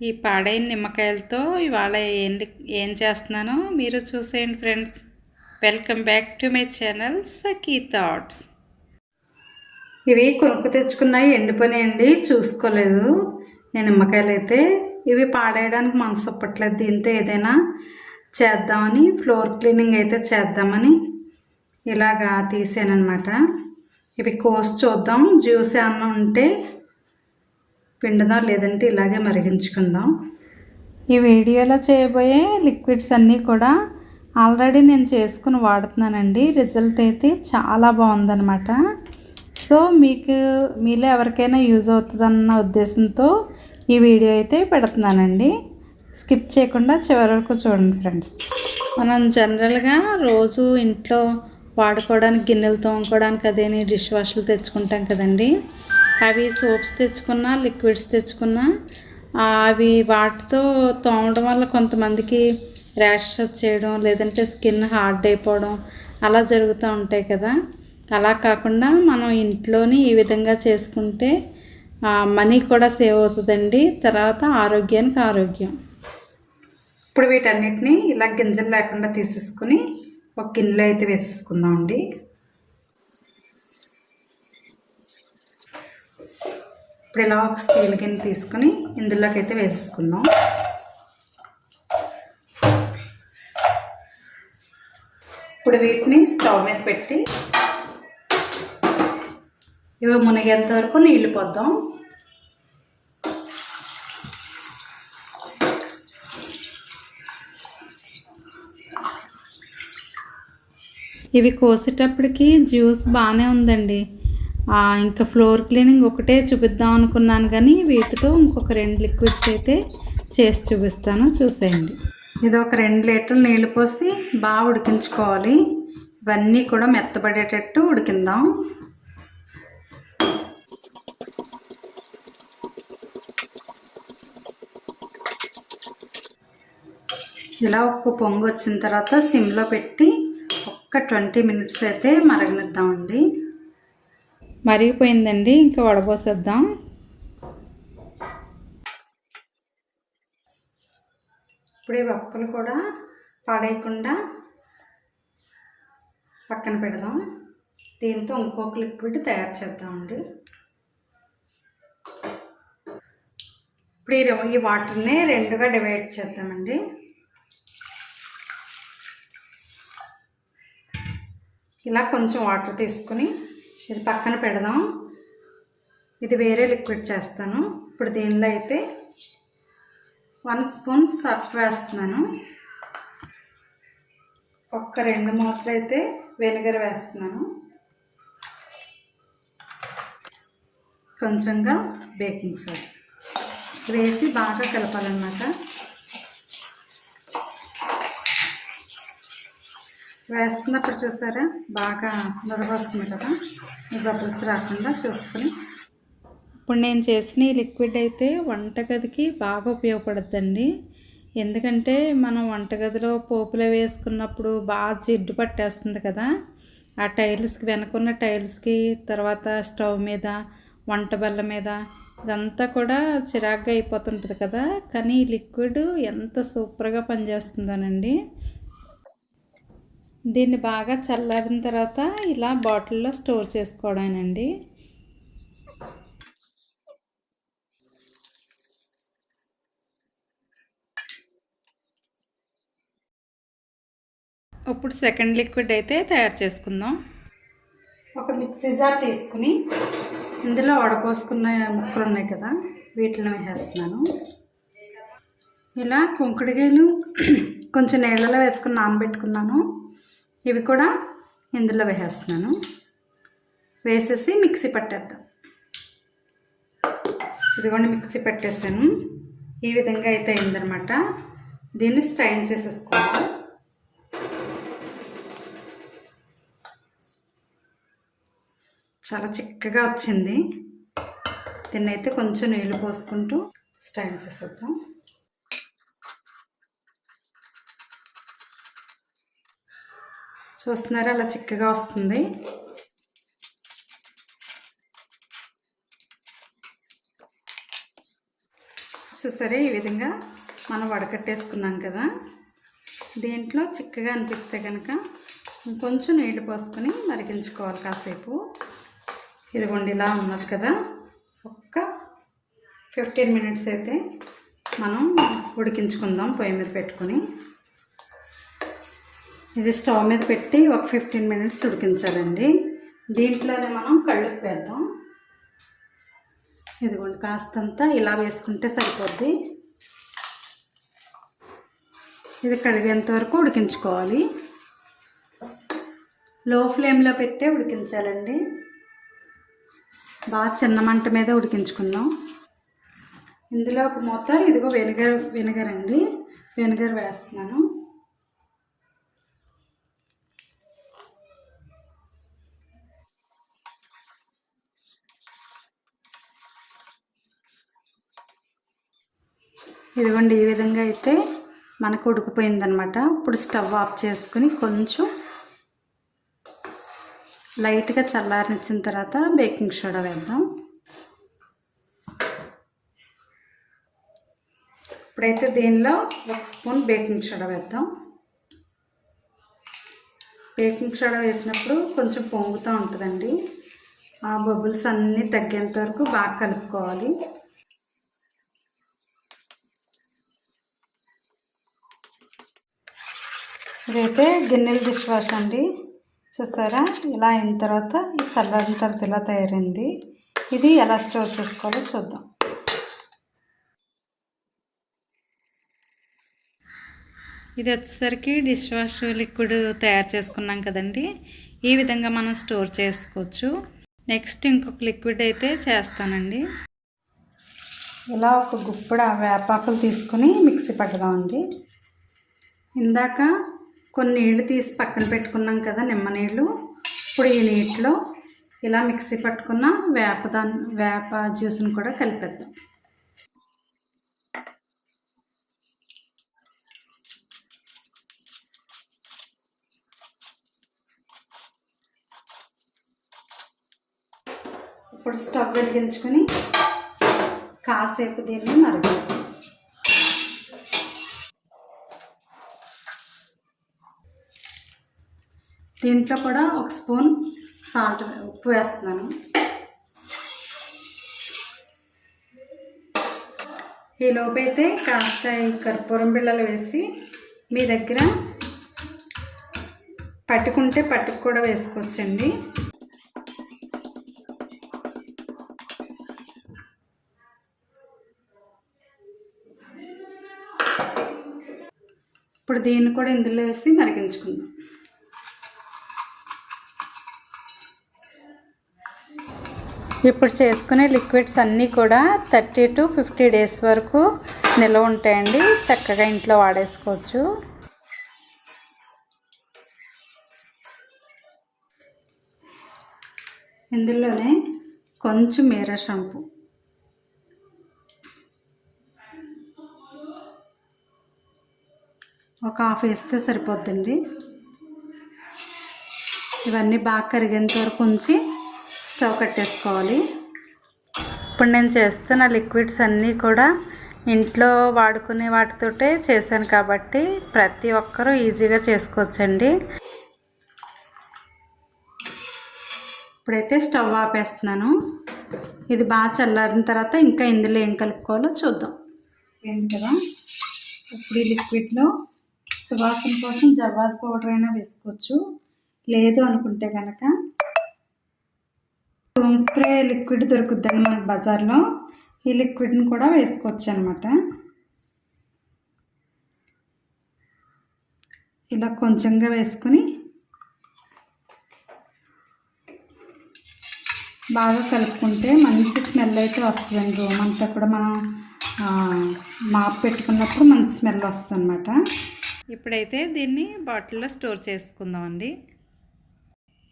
ఈ పాడైన నిమ్మకాయలతో ఇవాళ ఏం ఏం చేస్తున్నానో మీరు చూసేయండి friends. Welcome back to my channel Sakhi thoughts ఇవి కొనుక్కు తెచ్చుకున్నాయి ఎండిపోయినాయండి చూసుకోలేదు. నేను నిమ్మకాయలు అయితే ఇవి పాడేయడానికి మనసు ఒప్పట్లేదు. దీంతో ఏదైనా చేద్దామని ఫ్లోర్ క్లీనింగ్ అయితే చేద్దామని ఇలాగా తీసానమాట ఇవి కోసి చూద్దాం. జ్యూస్ ఏమన్నా ఉంటే పిండుదాం లేదంటే ఇలాగే మరిగించుకుందాం. ఈ వీడియోలో చేయబోయే లిక్విడ్స్ అన్నీ కూడా ఆల్రెడీ నేను చేసుకుని వాడుతున్నానండి. రిజల్ట్ అయితే చాలా బాగుందనమాట సో మీకు మీలో ఎవరికైనా యూజ్ అవుతుందన్న ఉద్దేశంతో ఈ వీడియో అయితే పెడుతున్నానండి. స్కిప్ చేయకుండా చివరి వరకు చూడండి ఫ్రెండ్స్. మనం జనరల్గా రోజు ఇంట్లో వాడుకోవడానికి గిన్నెలు తోముకోవడానికి అదేని డిష్ వాష్లు తెచ్చుకుంటాం కదండీ. అవి సోప్స్ తెచ్చుకున్నా లిక్విడ్స్ తెచ్చుకున్నా అవి వాటితో తోమడం వల్ల కొంతమందికి ర్యాష్ వచ్చేయడం లేదంటే స్కిన్ హార్డ్ అయిపోవడం అలా జరుగుతూ ఉంటాయి కదా. అలా కాకుండా మనం ఇంట్లోనే ఈ విధంగా చేసుకుంటే మనీ కూడా సేవ్ అవుతుందండి. తర్వాత ఆరోగ్యానికి ఆరోగ్యం. ఇప్పుడు వీటన్నిటిని ఇలా గింజలు లేకుండా తీసేసుకుని ఒక గిన్నెలో అయితే వేసేసుకుందాం అండి ఇప్పుడు ఇలా ఒక స్కేల్ కింద తీసుకుని ఇందులోకి అయితే వేసేసుకుందాం. ఇప్పుడు వీటిని స్టవ్ మీద పెట్టి ఇవి మునిగేంత వరకు నీళ్ళు పోద్దాం. ఇవి కోసేటప్పటికి జ్యూస్ బాగానే ఉందండి. ఇంకా ఫ్లోర్ క్లీనింగ్ ఒకటే చూపిద్దాం అనుకున్నాను కానీ వీటితో ఇంకొక రెండు లిక్విడ్స్ అయితే చేసి చూపిస్తాను. చూసేయండి. ఇది ఒక రెండు లీటర్లు నీళ్ళు పోసి బాగా ఉడికించుకోవాలి. ఇవన్నీ కూడా మెత్తబడేటట్టు ఉడికిందాం. ఇలా ఒక్క పొంగు వచ్చిన తర్వాత సిమ్లో పెట్టి ఒక్క ట్వంటీ మినిట్స్ అయితే మరగనిద్దామండి. మరిగిపోయిందండి ఇంకా వడబోసేద్దాం. ఇప్పుడు ఈ వప్పలు కూడా పాడేయకుండా పక్కన పెడదాం. దీంతో ఇంకొక లిక్విడ్ తయారు చేద్దామండి. ఇప్పుడు ఈ వాటర్ని రెండుగా డివైడ్ చేద్దామండి. ఇలా కొంచెం వాటర్ తీసుకుని ఇది పక్కన పెడదాం. ఇది వేరే లిక్విడ్ చేస్తాను. ఇప్పుడు దీనిలో అయితే వన్ స్పూన్ సర్ఫ్ వేస్తున్నాను. ఒక్క రెండు మూతలు అయితే వెనిగర్ వేస్తున్నాను. కొంచెంగా బేకింగ్ సోడా. వేసి బాగా కలపాలన్నమాట. వేస్తున్నప్పుడు చూసారా? బాగా వస్తుంది కదా. బబుల్స్ రాకుండా చూసుకొని. ఇప్పుడు నేను చేసిన ఈ లిక్విడ్ అయితే వంటగదికి బాగా ఉపయోగపడుతుందండి ఎందుకంటే మనం వంటగదిలో పోపులో వేసుకున్నప్పుడు బాగా జిడ్డు పట్టేస్తుంది కదా. ఆ టైల్స్కి వెనకున్న టైల్స్కి తర్వాత స్టవ్ మీద వంట బల్ల మీద ఇదంతా కూడా చిరాగ్గా అయిపోతుంటుంది కదా. కానీ ఈ లిక్విడ్ ఎంత సూపర్గా పనిచేస్తుందోనండి. దీన్ని బాగా చల్లారిన తర్వాత ఇలా బాటిల్లో స్టోర్ చేసుకోవడానండి. ఇప్పుడు సెకండ్ లిక్విడ్ అయితే తయారు చేసుకుందాం. ఒక మిక్సీ జార్ తీసుకుని ఇందులో వడపోసుకున్న ముక్కలు ఉన్నాయి కదా వీటిని వేసేస్తున్నాను. ఇలా కుంకుడికాయలు కొంచెం నీళ్ళలో వేసుకుని నానబెట్టుకున్నాను. ఇవి కూడా ఇందులో వేసేస్తున్నాను. వేసేసి మిక్సీ పట్టేద్దాం. ఇదిగోండి మిక్సీ పెట్టేసాను. ఈ విధంగా అయితే అయిందనమాట దీన్ని స్ట్రైన్ చేసేసుకోవాలి. చాలా చిక్కగా వచ్చింది. దీన్ని అయితే కొంచెం నీళ్ళు పోసుకుంటూ స్టైన్ చేసేద్దాం. చూస్తున్నారా అలా చిక్కగా వస్తుంది. చూసారా ఈ విధంగా మనం వడకట్టేసుకున్నాం కదా. దీంట్లో చిక్కగా అనిపిస్తే కనుక ఇంకొంచెం నీళ్ళు పోసుకొని మరిగించుకోవాలి కాసేపు. ఇదిగోండి ఇలా ఉన్నది కదా. ఒక్క ఫిఫ్టీన్ మినిట్స్ అయితే మనం ఉడికించుకుందాం పొయ్యి మీద పెట్టుకొని. ఇది స్టవ్ మీద పెట్టి ఒక ఫిఫ్టీన్ మినిట్స్ ఉడికించాలండి. దీంట్లోనే మనం కళ్ళుప్పు వేద్దాం ఇదిగోండి కాస్తంతా ఇలా వేసుకుంటే సరిపోద్ది. ఇది కడిగేంత వరకు ఉడికించుకోవాలి. లో ఫ్లేమ్లో పెట్టే ఉడికించాలండి. బాగా చిన్న మంట మీద ఉడికించుకుందాం ఇందులో ఒక మూత ఇదిగో వెనిగర్ వెనిగర్ అండి. వెనిగర్ వేస్తున్నాను. ఇదిగోండి ఈ విధంగా అయితే మనకు ఉడికిపోయిందనమాట ఇప్పుడు స్టవ్ ఆఫ్ చేసుకుని కొంచెం లైట్గా చల్లారనిచ్చిన తర్వాత బేకింగ్ సోడా వేద్దాం. ఇప్పుడైతే దీనిలో ఒక స్పూన్ బేకింగ్ సోడా వేద్దాం. బేకింగ్ సోడా వేసినప్పుడు కొంచెం పొంగుతూ ఉంటుందండి. ఆ బబుల్స్ అన్నీ తగ్గేంత వరకు బాగా కలుపుకోవాలి. ఇదైతే గిన్నెల డిష్ వాష్ అండి. చూసారా? ఇలా అయిన తర్వాత ఈ చల్లారిన తర్వాత ఇలా తయారైంది? ఇది ఎలా స్టోర్ చేసుకోవాలో చూద్దాం. ఇది వచ్చేసరికి డిష్ వాష్ లిక్విడ్ తయారు చేసుకున్నాం కదండి. ఈ విధంగా మనం స్టోర్ చేసుకోవచ్చు. నెక్స్ట్ ఇంకొక లిక్విడ్ అయితే చేస్తానండి. ఇలా ఒక గుప్పడ వేపాకులు తీసుకుని మిక్సీ పట్టదామండి. ఇందాక కొన్ని నీళ్ళు తీసి పక్కన పెట్టుకున్నాం కదా నిమ్మ నీళ్ళు ఇప్పుడు ఈ నీటిలో ఇలా మిక్సీ పట్టుకున్న వేప వేప జ్యూస్ని కూడా కలిపేద్దాం. ఇప్పుడు స్టవ్ వెలిగించుకొని కాసేపు దీన్ని మరగదు దీంట్లో కూడా ఒక స్పూన్ సాల్ట్ ఉప్పు వేస్తున్నాను. ఈ లోపైతే కాస్త ఈ కర్పూరం బిళ్ళలు వేసి మీ దగ్గర పట్టుకుంటే పట్టుకు కూడా వేసుకోవచ్చండి. ఇప్పుడు దీన్ని కూడా ఇందులో వేసి మరిగించుకుందాం. ఇప్పుడు చేసుకునే లిక్విడ్స్ అన్నీ కూడా థర్టీ టు ఫిఫ్టీ డేస్ వరకు నిల్వ ఉంటాయండి. చక్కగా ఇంట్లో వాడేసుకోవచ్చు. ఇందులోనే కొంచెం మీరా షాంపూ. ఒక హాఫ్ వేస్తే సరిపోద్దండి. ఇవన్నీ బాగా కరిగేంత వరకు ఉంచి స్టవ్ కట్టేసుకోవాలి. ఇప్పుడు నేను చేస్తున్న లిక్విడ్స్ అన్నీ కూడా ఇంట్లో వాడుకునే వాటితోటే చేశాను కాబట్టి ప్రతి ఒక్కరూ ఈజీగా చేసుకోవచ్చండి. ఇప్పుడైతే స్టవ్ ఆపేస్తున్నాను. ఇది బాగా చల్లారిన తర్వాత ఇంకా ఇందులో ఏం కలుపుకోవాలో చూద్దాం. ఏంటి కదా? ఇప్పుడు ఈ లిక్విడ్లో సువాసన కోసం జవ్వాది పౌడర్ అయినా వేసుకోవచ్చు. లేదు అనుకుంటే కనుక స్ప్రే లిక్విడ్ దొరుకుద్దండి మనకు బజార్లో. ఈ లిక్విడ్ని కూడా వేసుకోవచ్చు అనమాట ఇలా కొంచెంగా వేసుకుని బాగా కలుపుకుంటే మంచి స్మెల్ అయితే వస్తుందండి. రూమ్ అంతా కూడా మనం మాప్ పెట్టుకున్నప్పుడు మంచి స్మెల్ వస్తుంది అనమాట ఇప్పుడైతే దీన్ని బాటిల్లో స్టోర్ చేసుకుందామండి.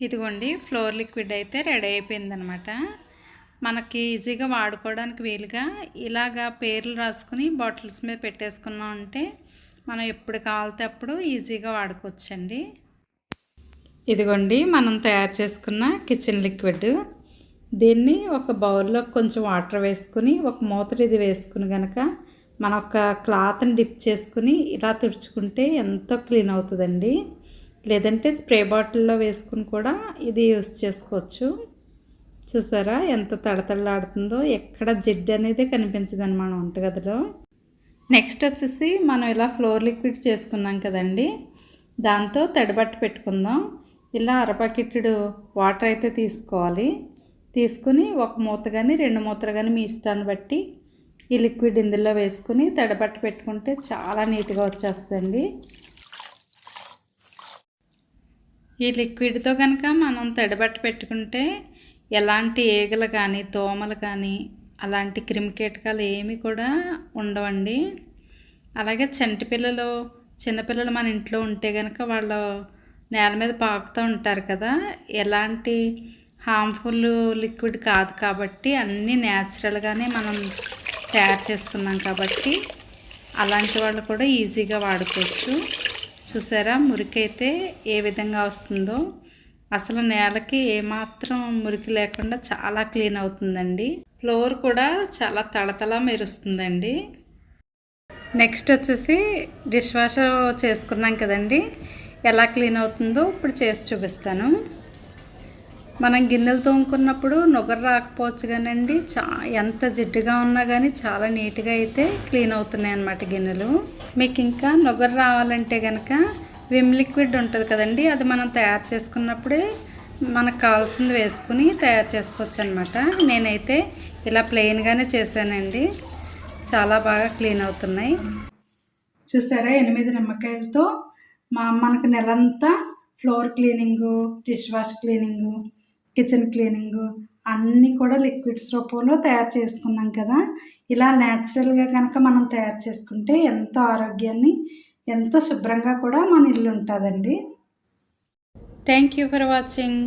ఇదిగోండి ఫ్లోర్ లిక్విడ్ అయితే రెడీ అయిపోయిందనమాట. మనకి ఈజీగా వాడుకోవడానికి వీలుగా ఇలాగా పేర్లు రాసుకుని బాటిల్స్ మీద పెట్టేసుకున్నాం అంటే మనం ఎప్పుడు కావాలితే అప్పుడు ఈజీగా వాడుకోవచ్చండి. ఇదిగోండి మనం తయారు చేసుకున్న కిచెన్ లిక్విడ్. దీన్ని ఒక బౌల్లో కొంచెం వాటర్ వేసుకుని ఒక మూతడు ఇది వేసుకుని కనుక మన ఒక క్లాత్ని డిప్ చేసుకుని ఇలా తుడుచుకుంటే ఎంతో క్లీన్ అవుతుందండి. లేదంటే స్ప్రే బాటిల్లో వేసుకుని కూడా ఇది యూస్ చేసుకోవచ్చు. చూసారా ఎంత తడతడలాడుతుందో? ఎక్కడ జిడ్డు అనేది కనిపించదు అనమాట వంటగదిలో. నెక్స్ట్ వచ్చేసి మనం ఇలా ఫ్లోర్ లిక్విడ్ చేసుకున్నాం కదండి. దాంతో తడిబట్ట పెట్టుకుందాం. ఇలా అరపకిట్టుడు వాటర్ అయితే తీసుకోవాలి. తీసుకుని ఒక మూత కానీ రెండు మూతలు కానీ మీ ఇష్టాన్ని బట్టి ఈ లిక్విడ్ ఇందులో వేసుకుని తడబట్ట పెట్టుకుంటే చాలా నీట్గా వచ్చేస్తుంది ఈ లిక్విడ్తో కనుక మనం తడిబట్ట పెట్టుకుంటే ఎలాంటి ఈగలు కానీ దోమలు కానీ అలాంటి క్రిమికీటకాలు ఏమి కూడా ఉండవండి. అలాగే చంటి పిల్లలు చిన్నపిల్లలు మన ఇంట్లో ఉంటే కనుక వాళ్ళు నేల మీద పాకుతూ ఉంటారు కదా ఎలాంటి హార్మ్ఫుల్ లిక్విడ్ కాదు కాబట్టి అన్నీ న్యాచురల్గానే మనం తయారు చేసుకున్నాం కాబట్టి అలాంటి వాళ్ళు కూడా ఈజీగా వాడుకోవచ్చు. చూసారా? మురికి అయితే ఏ విధంగా వస్తుందో. అసలు నేలకి ఏమాత్రం మురికి లేకుండా చాలా క్లీన్ అవుతుందండి. ఫ్లోర్ కూడా చాలా తళతళ మెరుస్తుందండి. నెక్స్ట్ వచ్చేసి డిష్ వాష్ చేసుకున్నాం కదండి. ఎలా క్లీన్ అవుతుందో ఇప్పుడు చేసి చూపిస్తాను. మనం గిన్నెలు తోముకున్నప్పుడు నొగరు రాకపోవచ్చు కానండి. చా ఎంత జిడ్డుగా ఉన్నా కానీ చాలా నీట్గా అయితే క్లీన్ అవుతున్నాయి అన్నమాట గిన్నెలు. మీకు ఇంకా నొగరు రావాలంటే కనుక విమ్ లిక్విడ్ ఉంటుంది కదండి అది మనం తయారు చేసుకున్నప్పుడే మనకు కావాల్సింది వేసుకుని తయారు చేసుకోవచ్చు అనమాట నేనైతే ఇలా ప్లెయిన్గానే చేశానండి. చాలా బాగా క్లీన్ అవుతున్నాయి. చూసారా ఎనిమిది నిమ్మకాయలతో మా మనకు నెలంతా floor cleaning dish wash cleaning kitchen cleaning అన్నీ కూడా లిక్విడ్స్ రూపంలో తయారు చేసుకున్నాం కదా. ఇలా న్యాచురల్గా కనుక మనం తయారు చేసుకుంటే ఎంతో ఆరోగ్యాన్ని ఎంతో శుభ్రంగా కూడా మన ఇల్లు ఉంటుందండి. Thank you for watching